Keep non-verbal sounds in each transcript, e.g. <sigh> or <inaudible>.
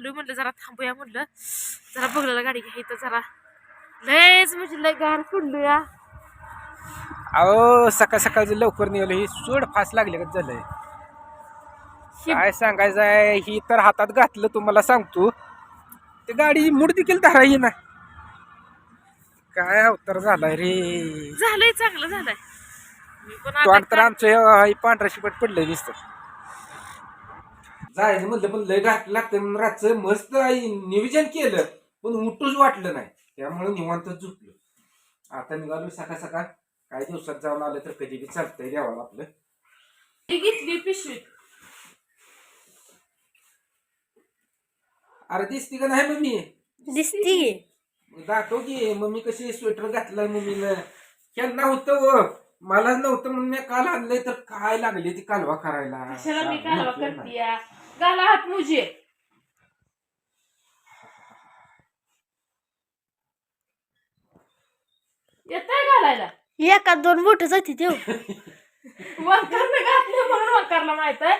थांबलोय म्हणलं जरा थांबूया म्हणलं. जरा बघलेला गाडी घ्या इथं जरा. लयच म्हणजे लय गार पडलो या अहो सकाळ सकाळचं लवकर निघालं ही सोड फास लागले का झालंय? काय सांगायचं आहे ही तर हातात घातलं तुम्हाला सांगतो. ते गाडी मूड देखील धराई ना. काय अवतार झालाय रे. झालंय चांगलं झालंय. मी पण आता तोंड तर काय- आमचं हे- पांढरा शिपट पडलंय नुसतं. जायचं म्हणलं पण लय घाट लागतं म्हणून रातचं मस्त आई नियोजन केलं पण उठूच वाटलं नाही. त्यामुळे निवांतच झोपलो. आता निघालो सकाळ सकाळ काही दिवसात जाऊन आलं तर कधी बी चालतंय देवाला आपलं. घेतली पिशवी. अरे दिसती का नाही मम्मी? दिसती. दाखव की मम्मी कशी स्वेटर घातलाय मम्मीनं. ह्यांना होतं व मला नव्हतं म्हणून मी काल आणलंय तर काय लागली ती कालवा करायला? कशाला मी कालवा करते गाला हात मुझे. येतंय घालायला? एका दोन बोट जाते तेव <laughs> वंकरनं घातलं म्हणून वंकरला माहीत आहे.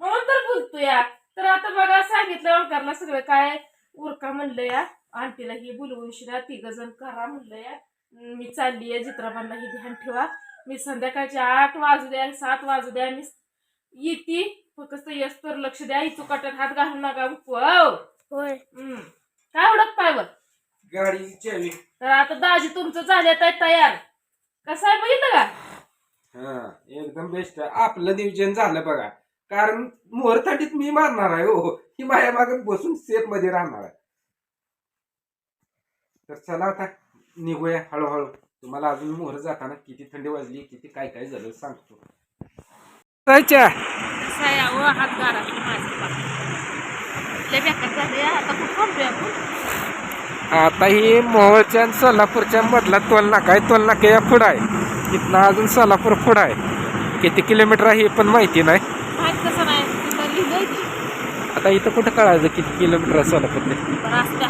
म्हणून तर बोलतो या. तर आता बघा सांगितलं वंकरला सगळं काय उरका म्हणलं या. आंटीला ही बोलवून शिरा तिघ जण करा म्हणलं या. मी चालली आहे चित्राबांना ही ध्यान ठेवा. मी संध्याकाळच्या आठ वाजू द्या सात वाजू द्या. मी येते. फक्त यस तर लक्ष द्या. इथं कटात हात घालून नका. वाव. होय. हम्म. काय ओळखताय बघ? गाडी तर आता दाजी तुमचं झाल्यात आहे तयार. कसं आहे बघितलं का? हा एकदम बेस्ट आपलं नियोजन झालं बघा. कारण मोहर थंडीत मी मारणार आहे हो. ही माझ्या मागे बसून सेफमध्ये राहणार आहे. तर चला आता निघूया हळूहळू. तुम्हाला अजून मोहर जाताना किती थंडी वाजली किती काय काय झालं सांगतो. जायच्या आता ही मोहोळच्या आणि सोलापूरच्या मधला टोल नाका आहे टोल नाका या पुढं आहे. इथनं अजून सोलापूर पुढं आहे. किती किलोमीटर आहे हे पण माहिती नाही. ते. आता इथं कुठं कळायचं किती किलोमीटर आहे सोलापूरने पण असते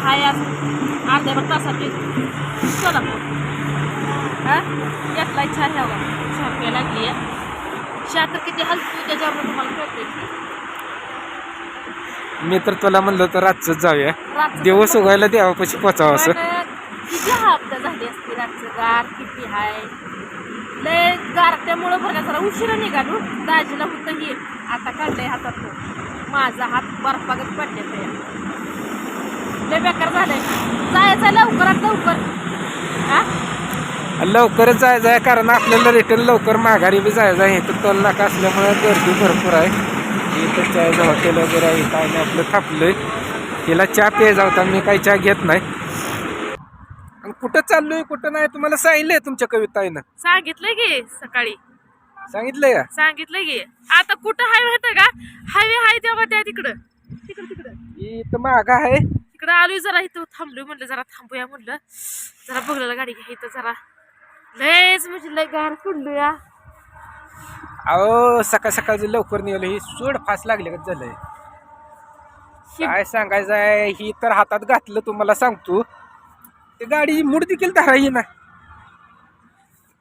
हाय असं अर्ध्या भर तासात येतो चला हा यातला चहा घ्यावा चहा प्यायला लागली आहे चहा तर किती हलतो त्याच्यावर तुम्हाला कळते मी तर तुला म्हणलं होतं रातच जाऊया. दिवस उगायला देवापाशी पोचावं असं. किती हप्ता झाली असती रातचं? गार किती हाय? लय गार त्यामुळं का जरा उशिरा निघालो दाजीला होतं हे आता काढलंय हातात तो. माझा हात बर्फागत पडले लय बेकार झालंय. जायचं लवकरात लवकर. हा? लवकरच जायचं आहे कारण आपल्याला रिटर्न लवकर माघारी बी जायचं आहे इथं टोल नाका असल्यामुळे गर्दी भरपूर आहे. इथं चायचं हॉटेल वगैरे आहे काय नाही आपलं थापलंय. तिला चहा प्यायचा होता मी काही चहा घेत नाही. आणि कुठं चाललोय कुठं नाही तुम्हाला सांगितलंय तुमच्या कविताईनं. सांगितलंय की सकाळी? सांगितलंय का? सांगितलंय की. आता कुठं हायवे होतं का? हायवे हाय तेव्हा त्या तिकडं. तिकडं तिकडं. इथं माग आहे. इकडं आलोय जरा इथं थांबलोय म्हणलं जरा थांबूया म्हणलं. जरा बघलेला गाडी घ्या इथं जरा. लयच म्हणजे लय गार पडलो या. अहो सकाळ सकाळचं लवकर निघालं ही सोड फास लागले का झालंय? काय सांगायचं आहे ही तर हातात घातलं तुम्हाला सांगतो ते. गाडी मूड देखील धराई ना.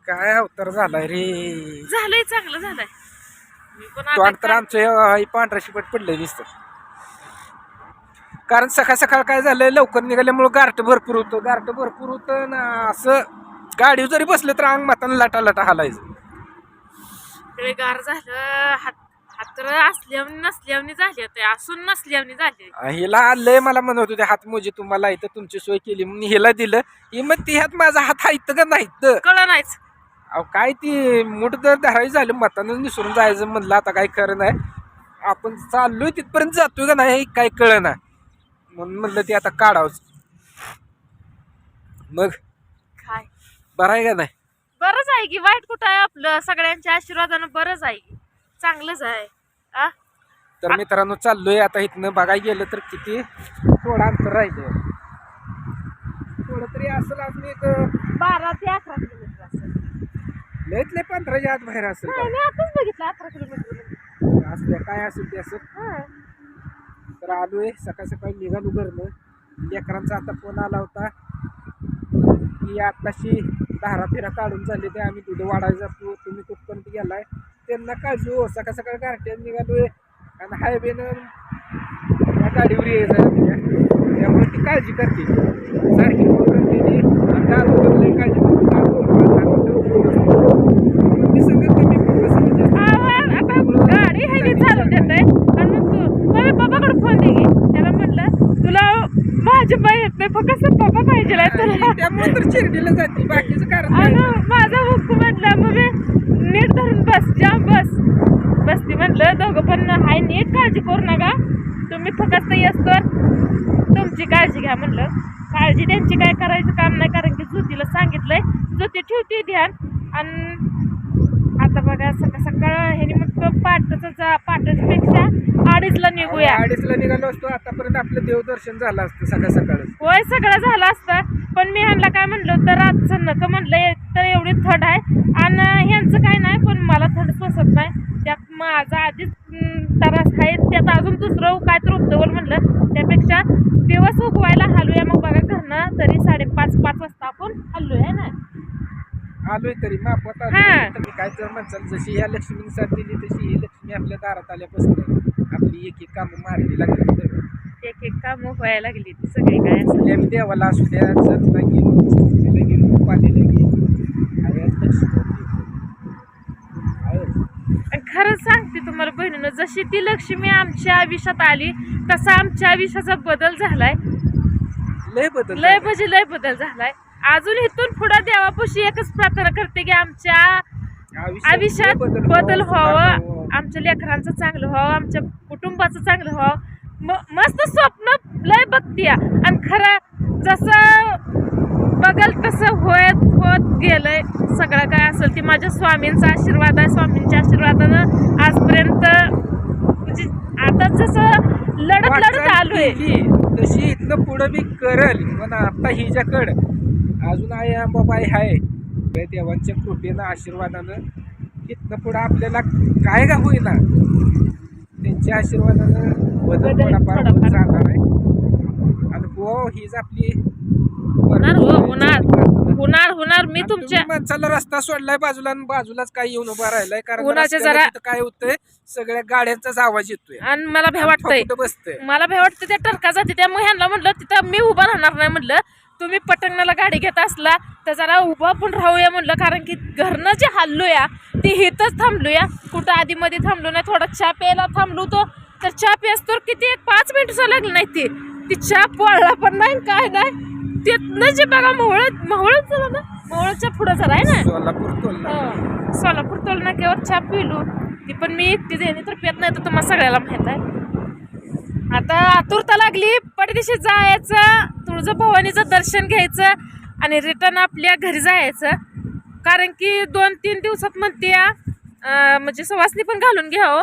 काय अवतार झालाय रे. झालंय चांगलं झालंय. मी पण तोंड आता तर आमचं हे- हे पांढरा शिपट पडलंय नुसतं. कारण सकाळ सकाळ काय झालंय लवकर निघाल्यामुळं गारट भरपूर होतं गारट भरपूर होतं ना असं. गाडीवर जरी बसलं तर अंग माताना लाटा लाटा हालायचं. लय गार झालं हात हात तर असल्यावनी नसल्यावनी झाली आता असून झाली. हिला आलंय मला म्हणत होते हात मोजे तुम्हाला इथं तुमची सोय केली. म्हणून हिला दिलं. ही मग ती ह्यात माझा हात हायत का नाहीत? कळ नाहीच. अहो काय ती मुठ तर धरायची झाली मतानं निसरून जायचं म्हणलं आता काय खरं नाही. आपण चाललोय तिथपर्यंत जातोय का नाही काय कळ ना म्हणून म्हणलं ते आता काढावंच. मग बरं आहे का नाही? बरंच आहे की वाईट कुठं आहे आपलं? सगळ्यांच्या आशीर्वादानं बरंच आहे की. चांगलंच आहे. आ? तर मित्रांनो चाललोय आता इथनं. बघायला गेलं तर किती थोडं अंतर राहिलं. थोडं तरी असेल अजून एक बारा ते अकरा किलोमीटर असेल. लयत लय पंधराच्या आत बाहेर असेल? मी आताच बघितलं अकरा किलोमीटर असल्या काय असेल ते असेल तर आलोय सकाळ सकाळी निघालो घरनं. लेकरांचा आता फोन आला होता. की आत्ताशी धारा तेरा काढून झाले ते आम्ही दूध वाढायला जातो. तुम्ही कुठपर्यंत गेलाय. त्यांना काळजी हो सकाळ सकाळ गारट्यात निघालोय. आणि हायवेनं गाडीवर यायचं आपल्या त्यामुळे ती काळजी करते. सारखी फोन करते ती आणि दारू काळजी करते दारू पण पाहत नाही, तर फोन असतो. ती सगळं कमी कसं म्हणजे आवाज आता गाडी ह्यानी चालू देत आहे आणि मग तू मग पप्पाकडे फोन दे की. त्याला म्हणलं तुला माझी बाई येत नाही फक्त पाहिजे तुला <laughs> त्यामुळे तर चिरडीला जाते. बाकीचं कारण. माझा हुक्क म्हटलं मग नीट धरून बस जाम बस. बसती म्हटलं दोघं पण हाय नीट काळजी करू नका. तुम्ही फक्त तर तुमची काळजी घ्या म्हणलं काळजी त्यांची काय करायचं काम नाही कारण की ज्योतीला सांगितलंय. ज्योती ठेवते ध्यान. आणि आता बघा सकाळ सकाळ ह्यानी मग पाटचं जा पाटपेक्षा निघूया अडीचला निघालो असतो आतापर्यंत आपलं देवदर्शन झालं असतं सकाळ सकाळ होय सगळं झालं असतं. पण मी ह्यांना काय म्हणलं तर रातचं नका म्हणलं तर एवढी थंड आहे. आणि ह्यांचं काय नाही पण मला थंड सोसत नाही. त्यात माझा आधीच त्रास आहे. त्यात अजून दुसरं काय तर उपदवल म्हणलं त्यापेक्षा दिवस उगवायला हालूया. मग बघा घरनं तरी साडेपाच पाच वाजता आपण हल्लोय है ना? आलोय तरी मापत हा. तुम्ही काय तर म्हणसाल जशी ह्या लक्ष्मीने साथ दिली तशी ही लक्ष्मी आपल्या दारात आल्यापासून. आपली एक एक कामं मारली लागली एक एक काम व्हायला लागली सगळी काय असं आपल्या आम्ही देवाला असू द्या जतला गेलो चौकीला गेलो पालीला गेलो आहे लक्ष्मी आहे. आणि खरंच सांगते तुम्हाला बहिणीनं जशी ती लक्ष्मी आमच्या आयुष्यात आली तसा आमच्या आयुष्याचा बदल झालाय लय बदल लय झाला. म्हणजे लय बदल झालाय अजून इथून पुढे देवापाशी एकच प्रार्थना करते की आमच्या आयुष्यात लय बदल व्हावं व्हावं. आमच्या लेकरांचं चांगलं व्हावं आमच्या कुटुंबाचं चांगलं व्हावं. म- मस्त स्वप्न लय बघतीया. आणि खरं जसं बघल तसं होत होत गेलंय सगळं काय असेल ती माझ्या स्वामींचा आशीर्वाद आहे. स्वामींच्या आशीर्वादानं आजपर्यंत म्हणजे आता जसं लढत लढत आलोय. केली, तशी इथनं पुढं मी करल. पण आता हिच्याकड अजून आई हाय. त्या देवांच्या कृपेनं आशीर्वादानं इथनं पुढं आपल्याला काय का होईना. त्यांच्या आशीर्वादानं बदल थोडाफार. जाणार आहे. आणि हो हीच आपली होणार हो होणार. होणार होणार. मी तुमच्या माणसाला रस्ता सोडलाय बाजूला आणि बाजूलाच काय येऊन उभा राहिलाय. कारण उन्हाच्या रस्त्याला जरा- तिथं काय होतंय सगळ्या गाड्यांचाच आवाज येतोय. आणि मला भ्या वाटतंय बसतंय? मला भ्या वाटतं त्या टरका जाते त्यामुळे ह्यांना म्हटलं तिथं मी उभा राहणार नाही म्हटलं तुम्ही पटंगणाला गाडी घेत असला तर जरा उभा पण राहूया म्हटलं कारण की घरनं जे हल्लोया ती हिथंच थांबलोया. कुठं आधी मध्ये थांबलो नाही थोडा चहा प्यायला थांबलो होतो. तर चहा प्यास तर किती एक पाच मिनिट लागली नाही ती. ती चहा पळला पण नाही काय नाही. तिथनं जे बघा मोहळ मोहळच झालं ना मोहळच्या पुढं जरा आहे ना. सोलापूर हो. सोलापूर टोल नाक्यावर चहा पिलो. ती पण मी एकटी देणे तर पेत नाही तर तुम्हाला सगळ्याला माहीत आहे. आता आतुरता लागली पडदिशी जायचं तुळजा भवानीचं दर्शन घ्यायचं आणि रिटर्न आपल्या घरी जायचं. कारण की दोन तीन दिवसात म्हणते या, म्हणजे सवासनी पण घालून घ्यावं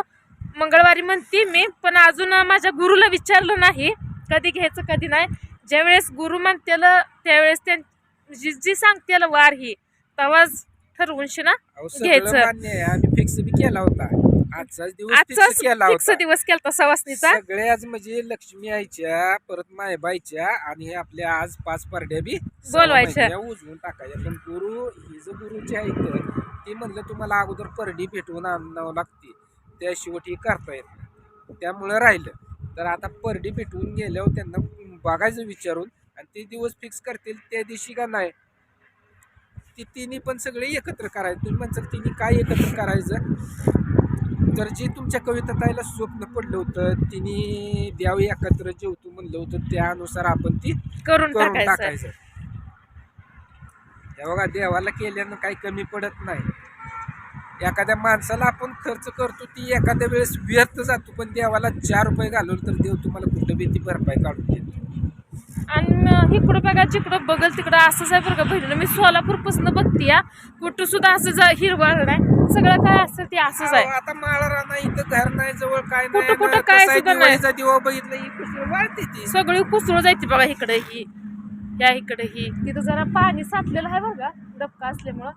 मंगळवारी म्हणते मी पण अजून माझ्या गुरुला विचारलं नाही कधी घ्यायचं कधी नाही. ज्यावेळेस गुरु म्हणतेल त्यावेळेस त्यां जी जी सांगतेल वार ही तेव्हाच ठरवून ना घ्यायचं. आम्ही फिक्स बी केला होता. आजचाच दिवस केला फिक्स दिवस सवासनीचा. सगळ्याच म्हणजे लक्ष्मी आईच्या परत मायबाईच्या आणि हे आपल्या आज पाच पारड्या बी बोलवायच्या. उजवून टाकायच्या. पण गुरु ही जो गुरुची आहे तर ती म्हणलं तुम्हाला अगोदर परडी भेटवून आणावं लागते. त्या शेवटी करता येत नाही. त्यामुळं राहिलं. तर आता परडी भेटवून गेल्यावर त्यांना बघायचं विचारून आणि ते दिवस फिक्स करतील त्या दिवशी का नाही ती तिन्ही पण सगळे एकत्र करायचं. तुम्ही म्हणतात तिन्ही काय एकत्र करायचं? तर जे तुमच्या कविताताईला स्वप्न पडलं होतं तिने द्यावी एकत्र जेवतो म्हणलं होतं त्यानुसार आपण ती करून टाकायचं. हे बघा देवाला केल्यानं काही कमी पडत नाही. एखाद्या माणसाला आपण खर्च करतो ती एखाद्या वेळेस व्यर्थ जातो पण देवाला चार रुपये घालवलं तर देव तुम्हाला कुठं बी ती भरपाई काढून देतो. आणि इकडं बघा जिकडं बघल तिकडं असंच आहे बरं का बहिणीनं मी सोलापूरपासून बघते या कुठं सुद्धा असं जा हिरवळ नाही. सगळं काय असतं ते असंच आहे. आता माळा राहणार इथं घर नाही जवळ काय कुठं- नाही कुठं काय सुद्धा नाही. दिवा बघितलं ही कुसळ वाढते ती. सगळी कुसळ जायची बघा इकडे ही. या इकडे ही. तिथं जरा पाणी साचलेलं आहे बघा डबका असल्यामुळं.